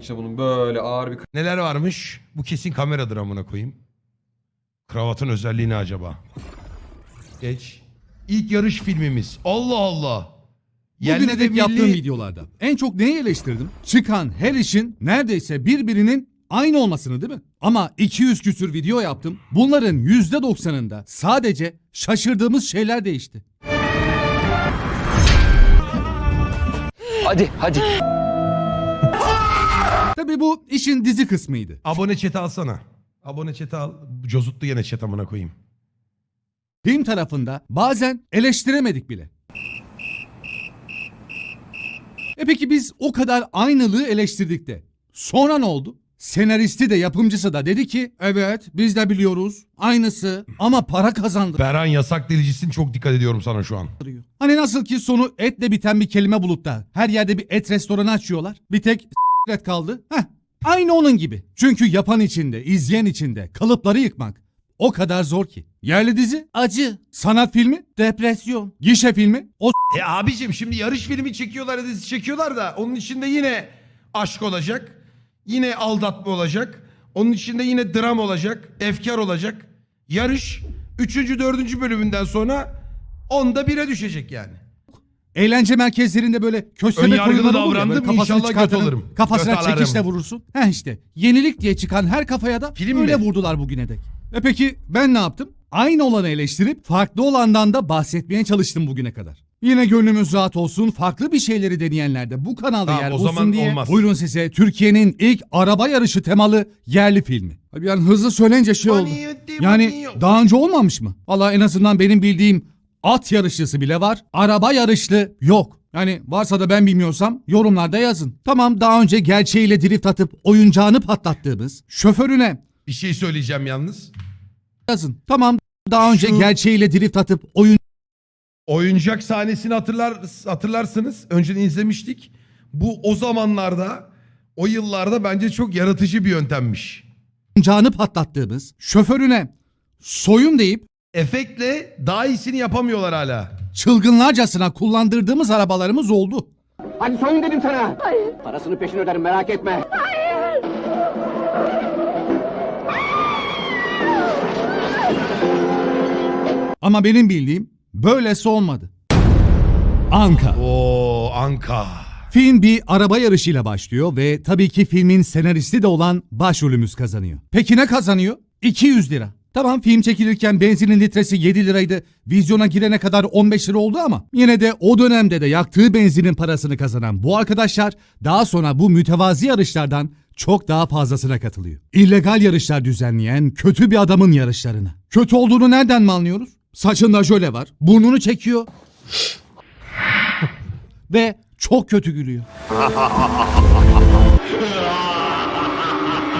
İşte bunun böyle ağır bir Neler varmış? Bu kesin kameradır amına koyayım. Kravatın özelliği ne acaba? Geç. İlk yarış filmimiz. Allah Allah. Bugüne dek yaptığım videolarda en çok neyi eleştirdim? Çıkan her işin neredeyse birbirinin aynı olmasını değil mi? Ama 200 küsür video yaptım. Bunların %90'ında sadece şaşırdığımız şeyler değişti. Hadi hadi. Tabii bu işin dizi kısmıydı. Abone chat'i alsana. Abone chat'i al. Cozuttu yine chat amına koyayım. Film tarafında bazen eleştiremedik bile. E peki biz o kadar aynılığı eleştirdik de. Sonra ne oldu? Senaristi de yapımcısı da dedi ki evet biz de biliyoruz aynısı ama para kazandırıyor. Ferhan yasak delicisin çok dikkat ediyorum sana şu an. Hani nasıl ki sonu etle biten bir kelime bulup da her yerde bir et restoranı açıyorlar. Bir tek et kaldı. Heh, aynı onun gibi. Çünkü yapan içinde, izleyen içinde kalıpları yıkmak o kadar zor ki. Yerli dizi acı, sanat filmi depresyon, gişe filmi o E abicim şimdi yarış filmi çekiyorlar dizi çekiyorlar da onun içinde yine aşk olacak. Yine aldatma olacak. Onun içinde yine dram olacak. Efkar olacak. Yarış 3. 4. bölümünden sonra onda bire düşecek yani. Eğlence merkezlerinde böyle köstebek Önyargılı oyunları olur ya, davrandım, böyle kafasını inşallah çıkartırım, göt olurum. Kafasına Göt alarım. çekişle vurursun. Heh işte yenilik diye çıkan her kafaya da Film öyle mi? vurdular bugüne dek. E peki ben ne yaptım? Aynı olanı eleştirip farklı olandan da bahsetmeye çalıştım bugüne kadar. Yine gönlümüz rahat olsun. Farklı bir şeyleri deneyenler de bu kanalda Tamam, yer o olsun zaman diye. olmaz. Buyurun size Türkiye'nin ilk araba yarışı temalı yerli filmi. Abi yani hızlı söyleyince şey oldu. Yani daha önce olmamış mı? Valla en azından benim bildiğim at yarışçısı bile var. Araba yarışlı yok. Yani varsa da ben bilmiyorsam yorumlarda yazın. Tamam daha önce gerçeğiyle drift atıp oyuncağını patlattığımız şoförüne Bir şey söyleyeceğim yalnız. yazın. Tamam daha önce Şu- gerçeğiyle drift atıp oyun Oyuncak sahnesini hatırlar hatırlarsınız. Önceden izlemiştik. Bu o zamanlarda o yıllarda bence çok yaratıcı bir yöntemmiş. oyuncağını patlattığımız şoförüne soyun deyip Efektle daha iyisini yapamıyorlar hala. çılgınlarcasına kullandırdığımız arabalarımız oldu. Hadi soyun dedim sana. Hayır. Parasını peşin öderim merak etme. Ama benim bildiğim böylesi olmadı. Anka. Oo Anka. Film bir araba yarışıyla başlıyor ve tabii ki filmin senaristi de olan başrolümüz kazanıyor. Peki ne kazanıyor? 200 lira. Tamam film çekilirken benzinin litresi 7 liraydı. Vizyona girene kadar 15 lira oldu ama yine de o dönemde de yaktığı benzinin parasını kazanan bu arkadaşlar daha sonra bu mütevazi yarışlardan çok daha fazlasına katılıyor. İllegal yarışlar düzenleyen kötü bir adamın yarışlarına. Kötü olduğunu nereden mi anlıyoruz? Saçında jöle var, burnunu çekiyor ve çok kötü gülüyor.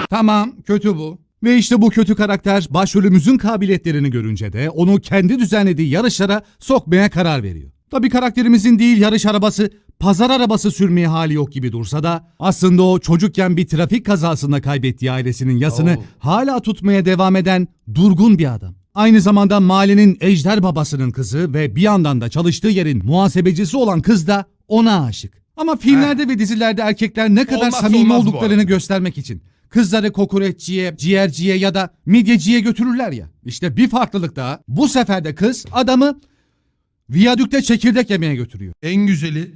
tamam kötü bu. Ve işte bu kötü karakter başrolümüzün kabiliyetlerini görünce de onu kendi düzenlediği yarışlara sokmaya karar veriyor. Tabi karakterimizin değil yarış arabası, pazar arabası sürmeye hali yok gibi dursa da aslında o çocukken bir trafik kazasında kaybettiği ailesinin yasını Oo. hala tutmaya devam eden durgun bir adam. Aynı zamanda mahallenin ejder babasının kızı ve bir yandan da çalıştığı yerin muhasebecisi olan kız da ona aşık. Ama filmlerde ve dizilerde erkekler ne kadar Olmazsa samimi olmaz bu olduklarını arada. göstermek için kızları kokoreççiye, ciğerciye ya da midyeciye götürürler ya. İşte bir farklılık daha. Bu sefer de kız adamı viyadükte çekirdek yemeye götürüyor. En güzeli.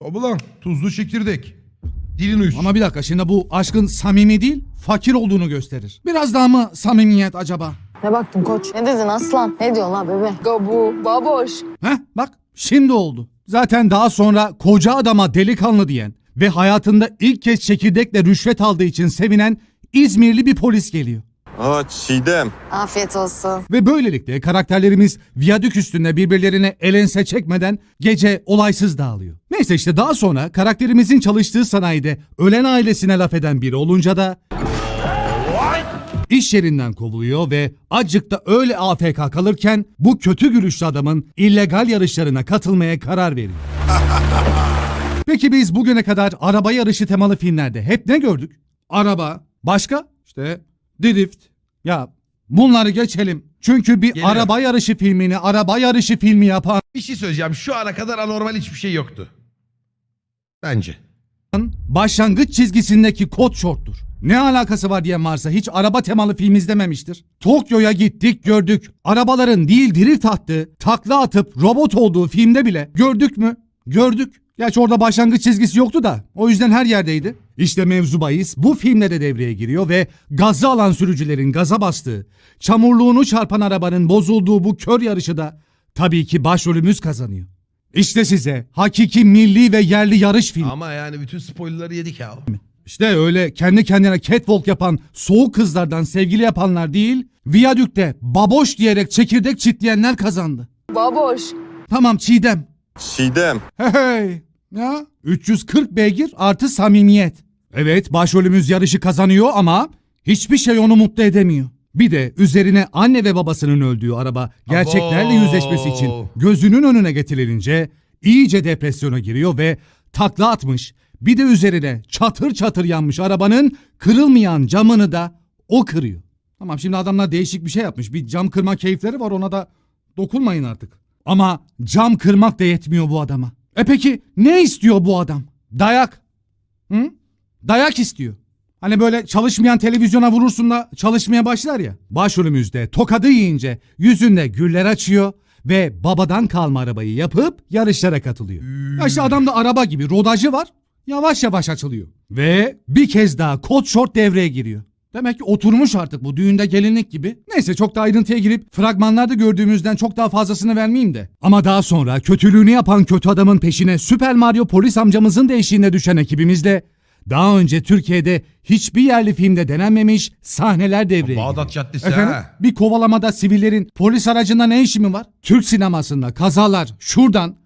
Tabi lan tuzlu çekirdek. Dilin uyuşsun. Ama bir dakika şimdi bu aşkın samimi değil, fakir olduğunu gösterir. Biraz daha mı samimiyet acaba? Ne baktın koç? Ne dedin aslan? Ne diyorsun la bebe? Gabu, baboş. Heh bak şimdi oldu. Zaten daha sonra koca adama delikanlı diyen ve hayatında ilk kez çekirdekle rüşvet aldığı için sevinen İzmirli bir polis geliyor. Aa Çiğdem. Afiyet olsun. Ve böylelikle karakterlerimiz viyadük üstünde birbirlerine elense çekmeden gece olaysız dağılıyor. Neyse işte daha sonra karakterimizin çalıştığı sanayide ölen ailesine laf eden biri olunca da iş yerinden kovuluyor ve acıkta öyle AFK kalırken bu kötü gülüşlü adamın illegal yarışlarına katılmaya karar veriyor. Peki biz bugüne kadar araba yarışı temalı filmlerde hep ne gördük? Araba, başka? İşte drift. Ya Bunları geçelim. Çünkü bir Geliyor. araba yarışı filmini araba yarışı filmi yapan Bir şey söyleyeceğim. Şu ana kadar anormal hiçbir şey yoktu. Bence. başlangıç çizgisindeki kod şorttur. Ne alakası var diyen varsa hiç araba temalı film izlememiştir. Tokyo'ya gittik gördük. Arabaların değil drift attığı, takla atıp robot olduğu filmde bile gördük mü? Gördük. Gerçi orada başlangıç çizgisi yoktu da o yüzden her yerdeydi. İşte mevzu bahis bu filmde de devreye giriyor ve gazı alan sürücülerin gaza bastığı, çamurluğunu çarpan arabanın bozulduğu bu kör yarışı da tabii ki başrolümüz kazanıyor. İşte size hakiki milli ve yerli yarış filmi. Ama yani bütün spoilerları yedik ya. İşte öyle kendi kendine catwalk yapan soğuk kızlardan sevgili yapanlar değil, Viyadük'te baboş diyerek çekirdek çitleyenler kazandı. Baboş. Tamam Çiğdem. Çiğdem. Hey hey. Ya 340 beygir artı samimiyet. Evet başrolümüz yarışı kazanıyor ama hiçbir şey onu mutlu edemiyor. Bir de üzerine anne ve babasının öldüğü araba gerçeklerle Abo. yüzleşmesi için gözünün önüne getirilince iyice depresyona giriyor ve takla atmış. Bir de üzerine çatır çatır yanmış arabanın kırılmayan camını da o kırıyor. Tamam şimdi adamlar değişik bir şey yapmış. Bir cam kırma keyifleri var ona da dokunmayın artık. Ama cam kırmak da yetmiyor bu adama. E peki ne istiyor bu adam? Dayak. Hı? Dayak istiyor. Hani böyle çalışmayan televizyona vurursun da çalışmaya başlar ya. Başrolümüzde tokadı yiyince yüzünde güller açıyor ve babadan kalma arabayı yapıp yarışlara katılıyor. Ya işte adamda araba gibi rodajı var. Yavaş yavaş açılıyor. Ve bir kez daha kod short devreye giriyor. Demek ki oturmuş artık bu düğünde gelinlik gibi. Neyse çok da ayrıntıya girip fragmanlarda gördüğümüzden çok daha fazlasını vermeyeyim de. Ama daha sonra kötülüğünü yapan kötü adamın peşine Süper Mario polis amcamızın da eşliğinde düşen ekibimizle daha önce Türkiye'de hiçbir yerli filmde denenmemiş sahneler devreye giriyor. Bağdat Caddesi Efendim ha. bir kovalamada sivillerin polis aracında ne işi mi var? Türk sinemasında kazalar şuradan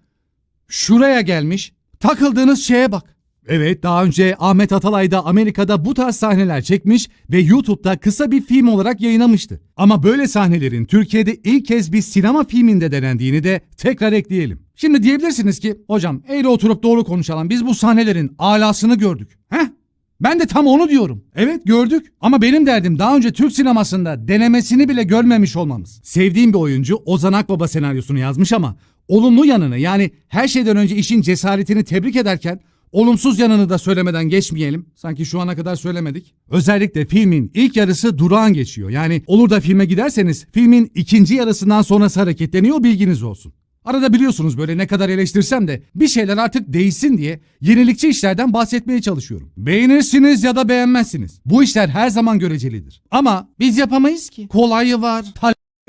şuraya gelmiş. Takıldığınız şeye bak. Evet daha önce Ahmet Atalay da Amerika'da bu tarz sahneler çekmiş ve YouTube'da kısa bir film olarak yayınlamıştı. Ama böyle sahnelerin Türkiye'de ilk kez bir sinema filminde denendiğini de tekrar ekleyelim. Şimdi diyebilirsiniz ki hocam eğri oturup doğru konuşalım biz bu sahnelerin alasını gördük. Heh ben de tam onu diyorum. Evet gördük ama benim derdim daha önce Türk sinemasında denemesini bile görmemiş olmamız. Sevdiğim bir oyuncu Ozan Akbaba senaryosunu yazmış ama olumlu yanını yani her şeyden önce işin cesaretini tebrik ederken olumsuz yanını da söylemeden geçmeyelim. Sanki şu ana kadar söylemedik. Özellikle filmin ilk yarısı durağan geçiyor. Yani olur da filme giderseniz filmin ikinci yarısından sonrası hareketleniyor bilginiz olsun. Arada biliyorsunuz böyle ne kadar eleştirsem de bir şeyler artık değişsin diye yenilikçi işlerden bahsetmeye çalışıyorum. Beğenirsiniz ya da beğenmezsiniz. Bu işler her zaman görecelidir. Ama biz yapamayız ki. Kolayı var,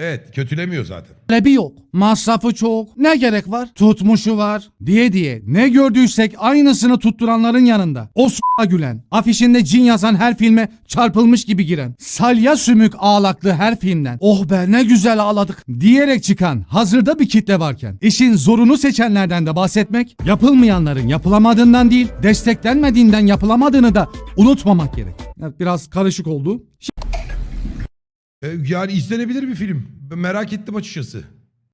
Evet kötülemiyor zaten. talebi yok. Masrafı çok. Ne gerek var? Tutmuşu var. Diye diye ne gördüysek aynısını tutturanların yanında. O s**a gülen, afişinde cin yazan her filme çarpılmış gibi giren, salya sümük ağlaklı her filmden oh be ne güzel ağladık diyerek çıkan hazırda bir kitle varken işin zorunu seçenlerden de bahsetmek yapılmayanların yapılamadığından değil desteklenmediğinden yapılamadığını da unutmamak gerek. Evet, biraz karışık oldu. E, Yani izlenebilir bir film. Merak ettim açıkçası.